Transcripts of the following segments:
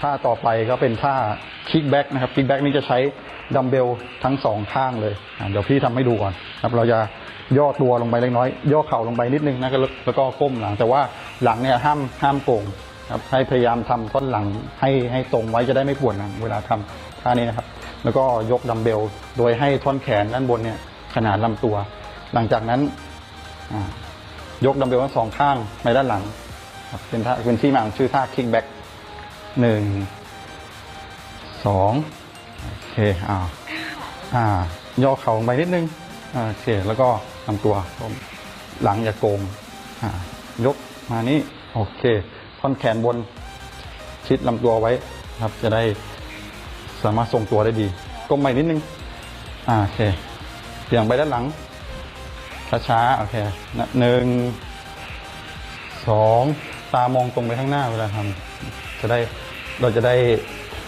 ท่าต่อไปก็เป็นท่าคิกแบ็กนะครับคิกแบ็กนี่จะใช้ดัมเบลทั้งสองข้างเลย เดี๋ยวพี่ทำให้ดูก่อนครับเราจะย่อตัวลงไปเล็กน้อย ย่อเข่าลงไปนิดนึงนะแล้วแล้วก็ก้มหลัง แต่ว่าหลังเนี่ยห้ามห้ามโก่งครับให้พยายามทำท่อนหลังให้ให้ตรงไว้จะได้ไม่ปวดหลังเวลาทำท่านี้นะครับ แล้วก็ยกดัมเบลโดยให้ท่อนแขนด้านบนเนี่ยขนาดลำตัว หลังจากนั้นยกดัมเบลทั้งสองข้างไปด้านหลังเป็นท่าเป็นที่มาของชื่อท่าคิกแบ็ก หนึ่งสองโอเคอ่าอ่าย่อเข่าลงไปนิดนึงอ่าโอเคแล้วก็ลำตัวหลังอย่าโกงอ่ายกมานี่โอเค ท่อนแขนบนชิดลำตัวไว้ครับจะได้สามารถทรงตัวได้ดีก้มไปนิดนึงอ่าโอเคเบี่ยงไปด้านหลังช้าๆโอเคหนึ่งสองตามองตรงไปข้างหน้าเวลาทำจะได้ เราจะได้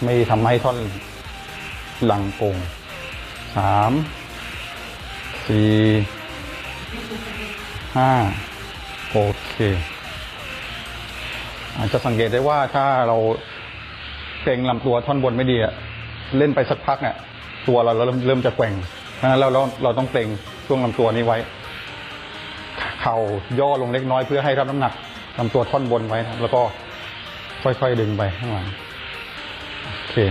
ไม่ทำให้ท่อนหลังโกงสามสี่ห้าโอเค อาจจะสังเกตได้ว่าถ้าเราเกรงลำตัวท่อนบนไม่ดีอะเล่นไปสักพักเนี่ยตัวเราเริ่มเริ่มจะแกว่งเพราะฉะนั้นเราเราเราต้องเกรงช่วงลำตัวนี้ไว้ เข่าย่อลงเล็กน้อยเพื่อให้รับน้ำหนักลำตัวท่อนบนไว้นะแล้วก็ค่อยๆดึงไปข้างหลัง Sí.